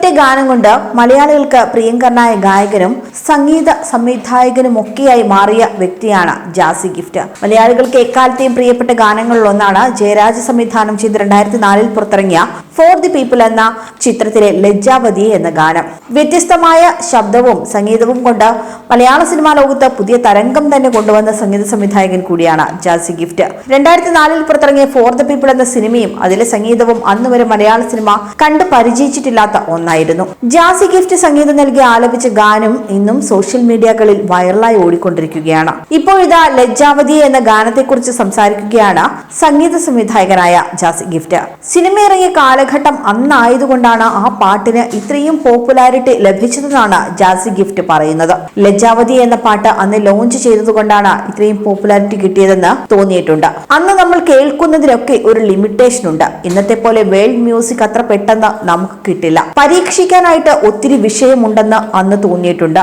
ഒരൊറ്റ ഗാനം കൊണ്ട് മലയാളികൾക്ക് പ്രിയങ്കരനായ ഗായകനും സംഗീത സംവിധായകനുമൊക്കെയായി മാറിയ വ്യക്തിയാണ് ജാസി ഗിഫ്റ്റ്. മലയാളികൾക്ക് എക്കാലത്തെയും പ്രിയപ്പെട്ട ഗാനങ്ങളിൽ ഒന്നാണ് ജയരാജ സംവിധാനം ചെയ്ത് രണ്ടായിരത്തി നാലിൽ പുറത്തിറങ്ങിയ ഫോർ ദി പീപ്പിൾ എന്ന ചിത്രത്തിലെ ലജ്ജാവതി എന്ന ഗാനം. വ്യത്യസ്തമായ ശബ്ദവും സംഗീതവും കൊണ്ട് മലയാള സിനിമാ ലോകത്ത് പുതിയ തരംഗം തന്നെ കൊണ്ടുവന്ന സംഗീത സംവിധായകൻ കൂടിയാണ് ജാസി ഗിഫ്റ്റ്. രണ്ടായിരത്തി നാലിൽ പുറത്തിറങ്ങിയ ഫോർ ദ പീപ്പിൾ എന്ന സിനിമയും അതിലെ സംഗീതവും അന്ന് വരെ മലയാള സിനിമ കണ്ടു പരിചയിച്ചിട്ടില്ലാത്ത ഒന്നായിരുന്നു. ജാസി ഗിഫ്റ്റ് സംഗീതം നൽകി ആലപിച്ച ഗാനം ഇന്നും സോഷ്യൽ മീഡിയകളിൽ വൈറലായി ഓടിക്കൊണ്ടിരിക്കുകയാണ്. ഇപ്പോഴിതാ ലജ്ജാവതി എന്ന ഗാനത്തെക്കുറിച്ച് സംസാരിക്കുകയാണ് സംഗീത സംവിധായകനായ ജാസി ഗിഫ്റ്റ്. സിനിമ ഇറങ്ങിയ കാലഘട്ടം അന്നായതുകൊണ്ടാണ് ആ പാട്ടിന് ഇത്രയും പോപ്പുലാരിറ്റി ലഭിച്ചതെന്നാണ് ജാസി ഗിഫ്റ്റ് പറയുന്നത്. ലജ്ജാവതി എന്ന പാട്ട് അന്ന് ലോഞ്ച് ചെയ്തതുകൊണ്ടാണ് ഇത്രയും പോപ്പുലാരിറ്റി കിട്ടിയതെന്ന് തോന്നിയിട്ടുണ്ട്. അന്ന് നമ്മൾ കേൾക്കുന്നതിനൊക്കെ ഒരു ലിമിറ്റേഷൻ ഉണ്ട്. ഇന്നത്തെ പോലെ വേൾഡ് മ്യൂസിക് അത്ര പെട്ടെന്ന് നമുക്ക് കിട്ടില്ല. പരീക്ഷിക്കാനായിട്ട് ഒത്തിരി വിഷയമുണ്ടെന്ന് അന്ന് തോന്നിയിട്ടുണ്ട്.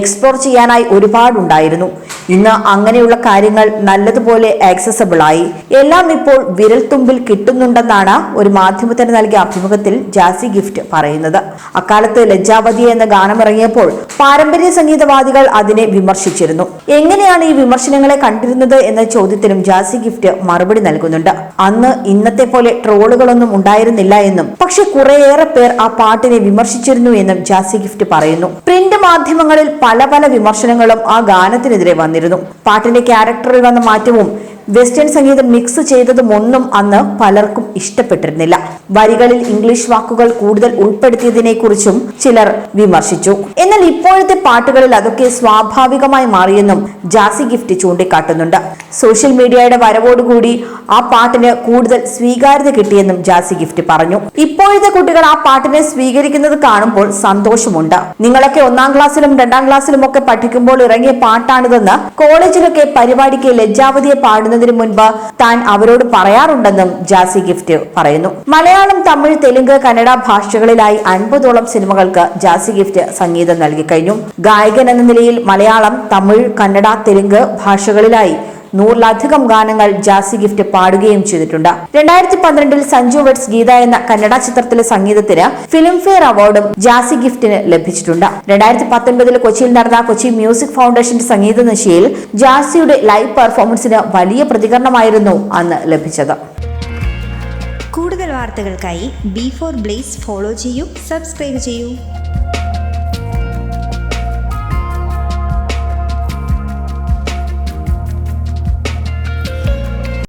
എക്സ്പ്ലോർ ചെയ്യാനായി ഒരുപാടുണ്ടായിരുന്നു. ഇന്ന് അങ്ങനെയുള്ള കാര്യങ്ങൾ നല്ലതുപോലെ ആക്സസബിൾ ആയി. എല്ലാം ഇപ്പോൾ വിരൽത്തുമ്പിൽ കിട്ടുന്നുണ്ടെന്നാണ് ഒരു മാധ്യമത്തിന് നൽകിയ അഭിമുഖത്തിൽ ജാസി ഗിഫ്റ്റ് പറയുന്നത്. അക്കാലത്ത് ലജ്ജാവതി എന്ന ഗാനം ഇറങ്ങിയപ്പോൾ പാരമ്പര്യ സംഗീതവാദികൾ അതിനെ വിമർശിച്ചിരുന്നു. എങ്ങനെയാണ് ഈ വിമർശനങ്ങളെ കണ്ടിരുന്നത് എന്ന ചോദ്യത്തിനും ജാസി ഗിഫ്റ്റ് മറുപടി നൽകുന്നുണ്ട്. അന്ന് ഇന്നത്തെ പോലെ ട്രോളുകളൊന്നും ഉണ്ടായിരുന്നില്ല എന്നും പക്ഷെ കുറേയേറെ പേർ ആ പാട്ടിനെ വിമർശിച്ചിരുന്നു എന്നും ജാസി ഗിഫ്റ്റ് പറയുന്നു. പ്രിന്റ് മാധ്യമങ്ങളിൽ പല പല വിമർശനങ്ങളും ആ ഗാനത്തിനെതിരെ വന്നിരുന്നു. പാട്ടിന്റെ ക്യാരക്ടറിൽ വന്ന മാറ്റവും വെസ്റ്റേൺ സംഗീതം മിക്സ് ചെയ്തതും ഒന്നും അന്ന് പലർക്കും ഇഷ്ടപ്പെട്ടിരുന്നില്ല. വരികളിൽ ഇംഗ്ലീഷ് വാക്കുകൾ കൂടുതൽ ഉൾപ്പെടുത്തിയതിനെ കുറിച്ചും ചിലർ വിമർശിച്ചു. എന്നാൽ ഇപ്പോഴത്തെ പാട്ടുകളിൽ അതൊക്കെ സ്വാഭാവികമായി മാറിയെന്നും ജാസി ഗിഫ്റ്റ് ചൂണ്ടിക്കാട്ടുന്നുണ്ട്. സോഷ്യൽ മീഡിയയുടെ വരവോടുകൂടി ആ പാട്ടിന് കൂടുതൽ സ്വീകാര്യത കിട്ടിയെന്നും ജാസി ഗിഫ്റ്റ് പറഞ്ഞു. ഇപ്പോഴത്തെ കുട്ടികൾ ആ പാട്ടിനെ സ്വീകരിക്കുന്നത് കാണുമ്പോൾ സന്തോഷമുണ്ട്. നിങ്ങളൊക്കെ ഒന്നാം ക്ലാസ്സിലും രണ്ടാം ക്ലാസ്സിലും ഒക്കെ പഠിക്കുമ്പോൾ ഇറങ്ങിയ പാട്ടാണിതെന്ന് കോളേജിലൊക്കെ പരിപാടിക്ക് ലജ്ജാവതിയെ പാടുന്നതിന് മുൻപ് താൻ അവരോട് പറയാറുണ്ടെന്നും ജാസി ഗിഫ്റ്റ് പറയുന്നു. മലയാളം തമിഴ് തെലുങ്ക് കന്നഡ ഭാഷകളിലായി അൻപതോളം സിനിമകൾക്ക് ജാസി ഗിഫ്റ്റ് സംഗീതം നൽകി കഴിഞ്ഞു. ഗായകൻ എന്ന നിലയിൽ മലയാളം തമിഴ് കന്നഡ തെലുങ്ക് ഭാഷകളിലായി നൂറിലധികം ഗാനങ്ങൾ ജാസി ഗിഫ്റ്റ് പാടുകയും ചെയ്തിട്ടുണ്ട്. രണ്ടായിരത്തി പന്ത്രണ്ടിൽ സഞ്ജു വെഡ്സ് ഗീത എന്ന കന്നഡ ചിത്രത്തിലെ സംഗീതത്തിന് ഫിലിംഫെയർ അവാർഡും ജാസി ഗിഫ്റ്റിന് ലഭിച്ചിട്ടുണ്ട്. രണ്ടായിരത്തി പത്തൊൻപതിൽ കൊച്ചിയിൽ നടന്ന കൊച്ചി മ്യൂസിക് ഫൗണ്ടേഷന്റെ സംഗീത നിശയിൽ ജാസിയുടെ ലൈവ് പെർഫോമൻസിന് വലിയ പ്രതികരണമായിരുന്നു അന്ന് ലഭിച്ചത്. കൂടുതൽ വാർത്തകൾക്കായി ബി ഫോർ ബ്ലേസ് ഫോളോ ചെയ്യൂ സബ്സ്ക്രൈബ് ചെയ്യൂ.